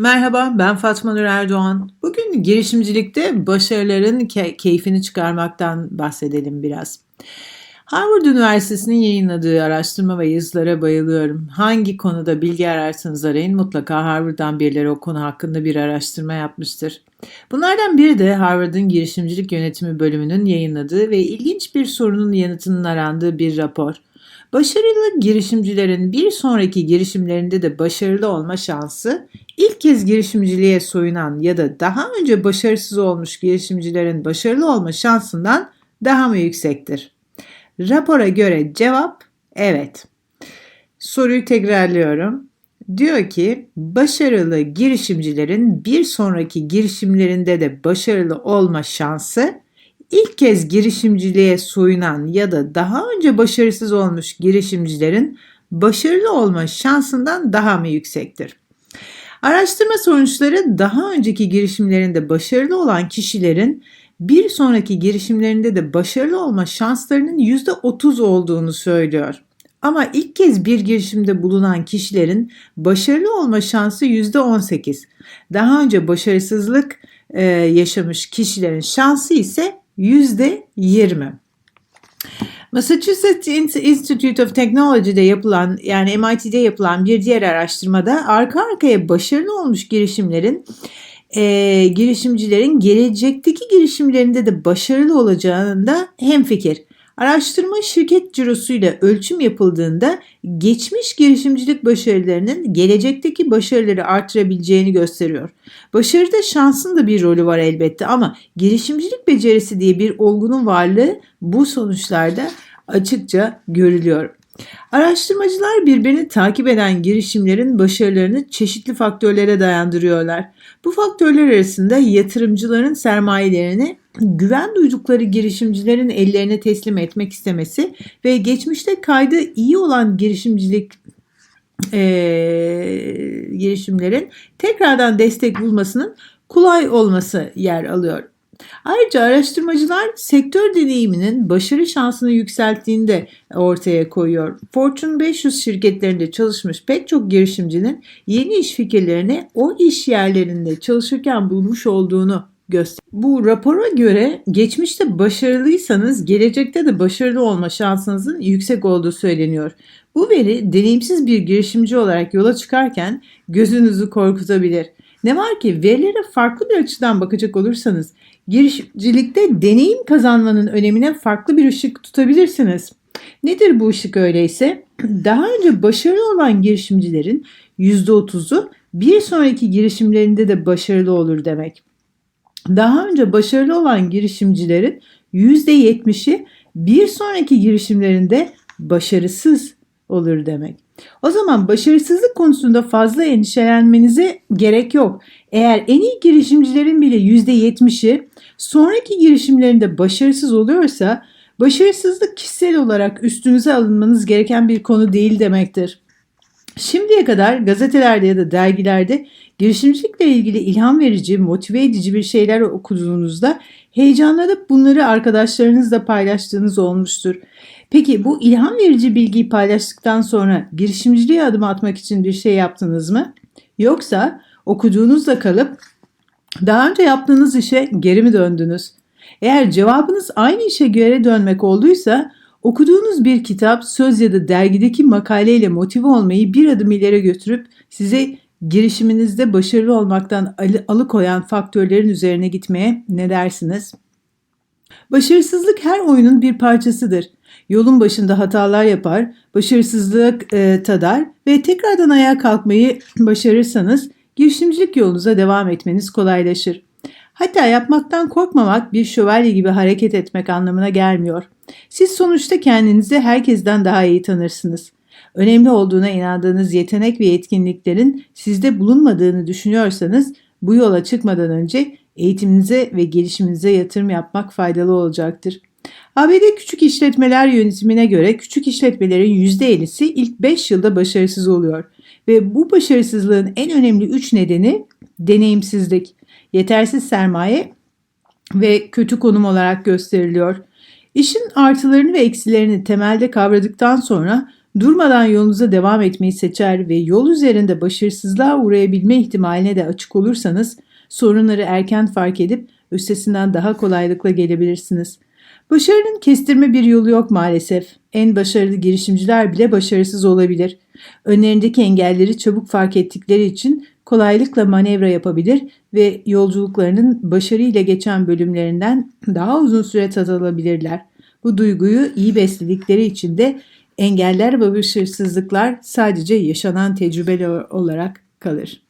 Merhaba, ben Fatma Nur Erdoğan. Bugün girişimcilikte başarıların ke- keyfini çıkarmaktan bahsedelim biraz. Harvard Üniversitesi'nin yayınladığı araştırma ve yazılara bayılıyorum. Hangi konuda bilgi ararsanız arayın mutlaka Harvard'dan birileri o konu hakkında bir araştırma yapmıştır. Bunlardan biri de Harvard'ın girişimcilik yönetimi bölümünün yayınladığı ve ilginç bir sorunun yanıtının arandığı bir rapor. Başarılı girişimcilerin bir sonraki girişimlerinde de başarılı olma şansı ilk kez girişimciliğe soyunan ya da daha önce başarısız olmuş girişimcilerin başarılı olma şansından daha mı yüksektir? Rapora göre cevap evet. Soruyu tekrarlıyorum. Diyor ki başarılı girişimcilerin bir sonraki girişimlerinde de başarılı olma şansı ilk kez girişimciliğe soyunan ya da daha önce başarısız olmuş girişimcilerin başarılı olma şansından daha mı yüksektir? Araştırma sonuçları daha önceki girişimlerinde başarılı olan kişilerin bir sonraki girişimlerinde de başarılı olma şanslarının %30 olduğunu söylüyor. Ama ilk kez bir girişimde bulunan kişilerin başarılı olma şansı %18. Daha önce başarısızlık yaşamış kişilerin şansı ise %20. Massachusetts Institute of Technology'de yapılan yani MIT'de yapılan bir diğer araştırmada arka arkaya başarılı olmuş girişimlerin e, girişimcilerin gelecekteki girişimlerinde de başarılı olacağında hemfikir. Araştırma şirket cirosuyla ölçüm yapıldığında geçmiş girişimcilik başarılarının gelecekteki başarıları artırabileceğini gösteriyor. Başarıda şansın da bir rolü var elbette ama girişimcilik becerisi diye bir olgunun varlığı bu sonuçlarda açıkça görülüyor. Araştırmacılar birbirini takip eden girişimlerin başarılarını çeşitli faktörlere dayandırıyorlar. Bu faktörler arasında yatırımcıların sermayelerini güven duydukları girişimcilerin ellerine teslim etmek istemesi ve geçmişte kaydı iyi olan girişimcilik e, girişimlerin tekrardan destek bulmasının kolay olması yer alıyor. Ayrıca araştırmacılar sektör deneyiminin başarı şansını yükselttiğini de ortaya koyuyor. Fortune 500 şirketlerinde çalışmış pek çok girişimcinin yeni iş fikirlerini o iş yerlerinde çalışırken bulmuş olduğunu göster. Bu rapora göre geçmişte başarılıysanız gelecekte de başarılı olma şansınızın yüksek olduğu söyleniyor. Bu veri deneyimsiz bir girişimci olarak yola çıkarken gözünüzü korkutabilir. Ne var ki verilere farklı bir açıdan bakacak olursanız girişimcilikte deneyim kazanmanın önemine farklı bir ışık tutabilirsiniz. Nedir bu ışık öyleyse? Daha önce başarılı olan girişimcilerin %30'u bir sonraki girişimlerinde de başarılı olur demek. Daha önce başarılı olan girişimcilerin %70'i bir sonraki girişimlerinde başarısız olur demek. O zaman başarısızlık konusunda fazla endişelenmenize gerek yok. Eğer en iyi girişimcilerin bile %70'i sonraki girişimlerinde başarısız oluyorsa başarısızlık kişisel olarak üstünüze alınmanız gereken bir konu değil demektir. Şimdiye kadar gazetelerde ya da dergilerde girişimcilikle ilgili ilham verici, motive edici bir şeyler okuduğunuzda heyecanlanıp bunları arkadaşlarınızla paylaştığınız olmuştur. Peki bu ilham verici bilgiyi paylaştıktan sonra girişimciliğe adım atmak için bir şey yaptınız mı? Yoksa okuduğunuzda kalıp daha önce yaptığınız işe geri mi döndünüz? Eğer cevabınız aynı işe göre dönmek olduysa okuduğunuz bir kitap, söz ya da dergideki makaleyle motive olmayı bir adım ileri götürüp size girişiminizde başarılı olmaktan alıkoyan faktörlerin üzerine gitmeye ne dersiniz? Başarısızlık her oyunun bir parçasıdır. Yolun başında hatalar yapar, başarısızlık e, tadar ve tekrardan ayağa kalkmayı başarırsanız girişimcilik yolunuza devam etmeniz kolaylaşır. Hatta yapmaktan korkmamak bir şövalye gibi hareket etmek anlamına gelmiyor. Siz sonuçta kendinizi herkesten daha iyi tanırsınız. Önemli olduğuna inandığınız yetenek ve yetkinliklerin sizde bulunmadığını düşünüyorsanız bu yola çıkmadan önce eğitiminize ve gelişiminize yatırım yapmak faydalı olacaktır. ABD Küçük İşletmeler Yönetimine göre küçük işletmelerin %50'si ilk 5 yılda başarısız oluyor ve bu başarısızlığın en önemli 3 nedeni deneyimsizlik, yetersiz sermaye ve kötü konum olarak gösteriliyor. İşin artılarını ve eksilerini temelde kavradıktan sonra Durmadan yolunuza devam etmeyi seçer ve yol üzerinde başarısızlığa uğrayabilme ihtimaline de açık olursanız sorunları erken fark edip üstesinden daha kolaylıkla gelebilirsiniz. Başarının kestirme bir yolu yok maalesef. En başarılı girişimciler bile başarısız olabilir. Önlerindeki engelleri çabuk fark ettikleri için kolaylıkla manevra yapabilir ve yolculuklarının başarıyla geçen bölümlerinden daha uzun süre tat alabilirler. Bu duyguyu iyi besledikleri için de engeller ve başarısızlıklar sadece yaşanan tecrübeler olarak kalır.